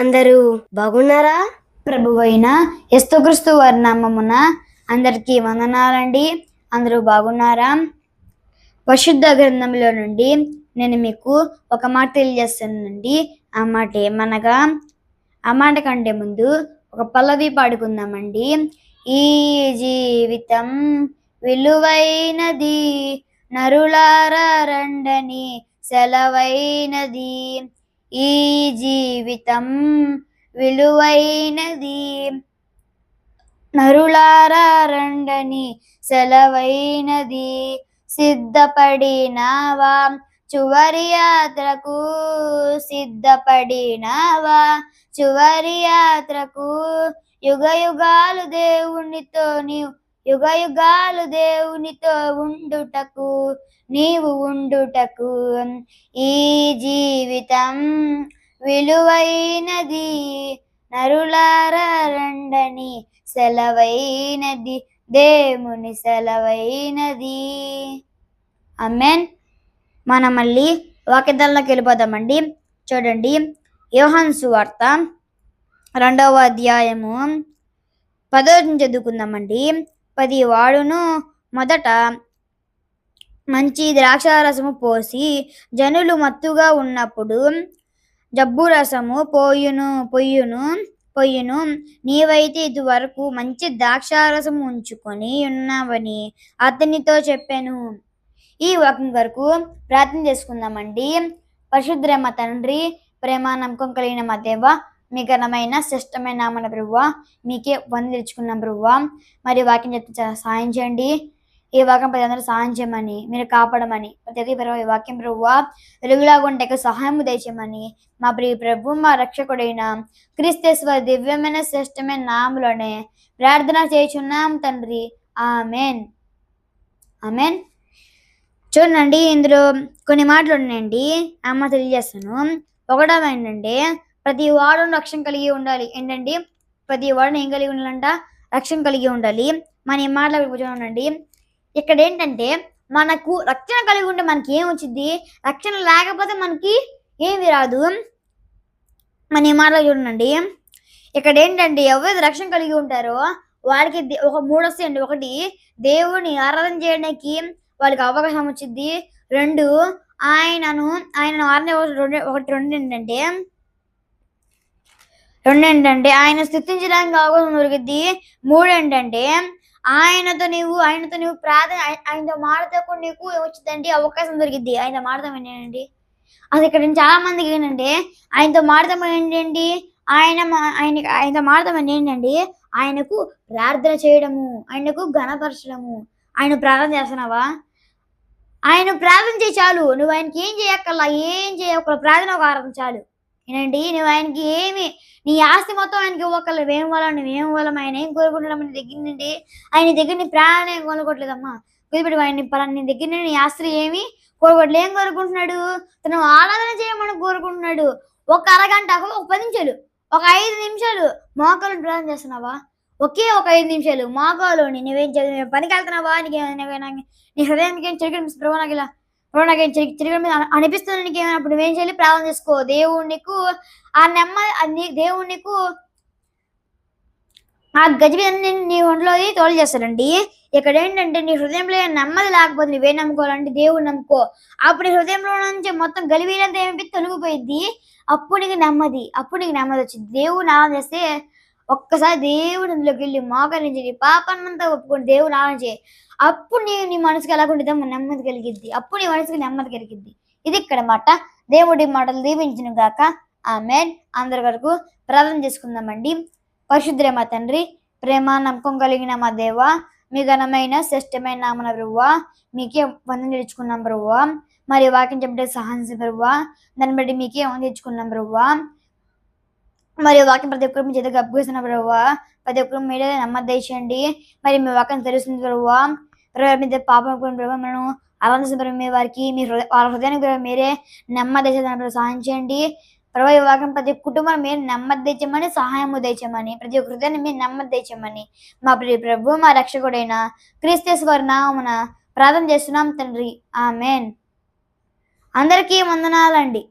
అందరూ బాగున్నారా? ప్రభువైన యేసుక్రీస్తు వారి నామమున అందరికీ వందనాలండి. అందరూ బాగున్నారా? పరిశుద్ధ గ్రంథంలో నుండి నేను మీకు ఒక మాట తెలియజేస్తానండి. ఆ మాట ఏమనగా ఆ మాట కంటే ముందు ఒక పల్లవి పాడుకుందామండి. ఈ జీవితం విలువైనది నరులారా రండని సెలవైనది. ఈ జీవితం విలువైనది. నరులారా రండని సెలవైనది. సిద్ధపడినావా? చివరి యాత్రకు సిద్ధపడినావా? చివరి యాత్రకు యుగ యుగాలు దేవునితో నీవు యుగ యుగాలు దేవునితో ఉండుటకు నీవు ఉండుటకు ఈ జీవితం విలువైనది. నరులారండని సెలవైనది దేవుని సెలవైనది. అమెన్ మనం మళ్ళీ వాకిదల్లోకి వెళ్ళిపోదామండి. చూడండి. యోహాన్ సువార్త రెండవ అధ్యాయము పదో నుంచి చదువుకుందామండి. పది వాడును. మొదట మంచి ద్రాక్షారసము పోసి జనులు మత్తుగా ఉన్నప్పుడు జబ్బు రసము పోయును పొయ్యును పొయ్యును. నీవైతే ఇదివరకు మంచి ద్రాక్షారసం ఉంచుకొని ఉన్నావని అతనితో చెప్పాను. ఈ వాక్యం వరకు ప్రార్థన చేసుకుందామండి. పరిశుద్రమ తండ్రి ప్రేమ నమ్మకం కలిగిన మా దేవ మీ ఘనమైన శ్రేష్టమైన నామన ప్రభువ మీకే వంద తెచ్చుకున్నాం ప్రభువ. మరి వాక్యం చెప్తే సాయం చేయండి. ఈ వాక్యం ప్రతి అందరూ సహాయం చేయమని మీరు కాపాడమని ప్రతి ఒక్కరి ప్రభు ఈ వాక్యం ప్రభువ. వెలుగులాగా సహాయం దయచేయమని మా ప్రియ ప్రభు మా రక్షకుడైన క్రీస్తేశ్వర దివ్యమైన శ్రేష్టమైన నాములోనే ప్రార్థన చేయుచున్నాం తండ్రి. ఆమెన్. ఆమెన్. చూడండి ఇందులో కొన్ని మాటలు ఉన్నాయండి. అమ్మ తెలియజేస్తాను. ఒకటవ ఏంటంటే ప్రతి వాడు రక్షణ కలిగి ఉండాలి. ఏంటండి? ప్రతి వాడు ఏం కలిగి ఉండాలంట? రక్షణ కలిగి ఉండాలి. మన ఈ మాటలు ఉండండి ఇక్కడ ఏంటంటే మనకు రక్షణ కలిగి ఉంటే మనకి ఏం వచ్చింది రక్షణ లేకపోతే మనకి ఏమి రాదు. మన ఈ మాటలు చూడండి. ఇక్కడ ఏంటంటే ఎవరైతే రక్షణ కలిగి ఉంటారో వాళ్ళకి ఒక మూడు వస్తాయండి ఒకటి దేవుని ఆరాధన చేయడానికి వాళ్ళకి అవకాశం వచ్చింది రెండు ఆయనను ఆయనను ఆరనే రెండు ఒకటి రెండు ఏంటంటే రెండు ఏంటంటే ఆయన స్థుతించడానికి అవకాశం దొరికింది మూడు ఏంటంటే ఆయనతో నీవు ఆయనతో నీవు ప్రార్థన ఆయనతో మాడతాకు నీకు ఏమొచ్చిందంటే అవకాశం దొరికింది ఆయనతో మాడతాం ఏంటండి అది ఇక్కడ చాలా మందికి ఏంటంటే ఆయనతో మాడతాం ఏంటండి ఆయన మా- ఆయన ఆయనతో మాడతాం ఏంటండి ఆయనకు ప్రార్థన చేయడము ఆయనకు ఘనపరచడము ఆయన ప్రార్థన చేస్తున్నావా? ఆయన ప్రార్థన చేయి చాలు. నువ్వు ఆయనకి ఏం చేయక్కర్లా ఏం చేయక్కల ప్రార్థన ఒక ఆరాధన చాలు. ఏనండి నువ్వు ఆయనకి ఏమి నీ ఆస్తి మొత్తం ఆయనకి ఇవ్వకలేదు ఏం ఇవ్వాలా నువ్వేం ఇవ్వాలా ఆయన ఏం కోరుకుంటున్నాం నీ దగ్గర నుండి ఆయన దగ్గర నీ ప్రాణం ఏం కోరుకోవట్లేదమ్మా. కుదిపెట్టి ఆయన పలానా నీ దగ్గర నుండి నీ ఆస్తి ఏమి కోరుకోవట్లేదు ఏం కోరుకుంటున్నాడు? తను ఆరాధన చేయమని కోరుకుంటున్నాడు. ఒక అరగంట ఒక పది నిమిషాలు ఒక ఐదు నిమిషాలు మోకాలు ప్రయాణం చేస్తున్నావా? ఒకే ఒక ఐదు నిమిషాలు మోకాలు నువ్వేం చదివి పనికి వెళ్తున్నావా? నీకు నీ హృదయానికి ఏం చెడు ప్రభు నాకు ఇలా ప్రభు నాకు మీద అనిపిస్తుంది నీకు ఏమైనా? అప్పుడు నువ్వేం చేయాలి? ప్రార్థన చేసుకో దేవుడికు ఆ నెమ్మది దేవుడికు ఆ గజిబిజాన్ని నీ ఒంట్లో తోలు చేస్తాడండి. ఇక్కడ ఏంటంటే నీ హృదయంలో నెమ్మది లేకపోతే నువ్వే నమ్ముకోవాలంటే దేవుడు నమ్ముకో. అప్పుడు నీ హృదయంలో నుంచి మొత్తం గలిబీలంతా ఏమి తొలగిపోయింది అప్పుడు నీకు నెమ్మది అప్పుడు నీకు నెమ్మది వచ్చింది. దేవుడు ఆరాధన చేస్తే ఒక్కసారి దేవుడు అందులోకి వెళ్ళి మోకరించి నీ పాపాన్నంతా ఒప్పుకొని దేవుడు ఆరాధన చేయి. అప్పుడు నీ నీ మనసుకి ఎలా ఉంటుందో నెమ్మది కలిగిద్ది. అప్పుడు నీ మనసుకి నెమ్మది కలిగిద్ది. ఇది ఇక్కడ మాట. దేవుడి మాటలు దీవించిన గాక. ఆమె అందరి వరకు ప్రార్థన చేసుకుందామండి. పరిశుద్ర మా తండ్రి ప్రేమ నమ్మకం కలిగిన మా దేవ మీ ఘనమైన శ్రేష్టమైన నామన ప్రభువ మీకే వందన తెచ్చుకున్నాం ప్రభువ. మరి వాకింగ్ చెప్పే సహాయం ప్రభువ దాన్ని బట్టి మీకే వంద తెచ్చుకున్నాం ప్రభువ. మరి వాక్యం ప్రతి ఒక్కరు మీ చేత గబ్బేసిన ప్రభువ ప్రతి ఒక్కరు మీరే నమ్మద్ద మరి మీ వాక్యం తెలుస్తుంది ప్రభువ ప్రభు మీద పాపం ప్రభు మనం ఆనందిస్తున్న మీ వారికి మీ వాళ్ళ హృదయానికి మీరే నెమ్మది చేసిన సహాయం చేయండి ప్రభు ఈ వాక్యం ప్రతి కుటుంబం మీరు నెమ్మది తెచ్చమని సహాయము ప్రతి ఒక్క హృదయాన్ని మీరు నెమ్మదించమని మా ప్రియ ప్రభు మా రక్షకుడైన క్రీస్తేశ్వర నామన ప్రార్థన చేస్తున్నాం తండ్రి. ఆమెన్. అందరికీ వందనాలండి.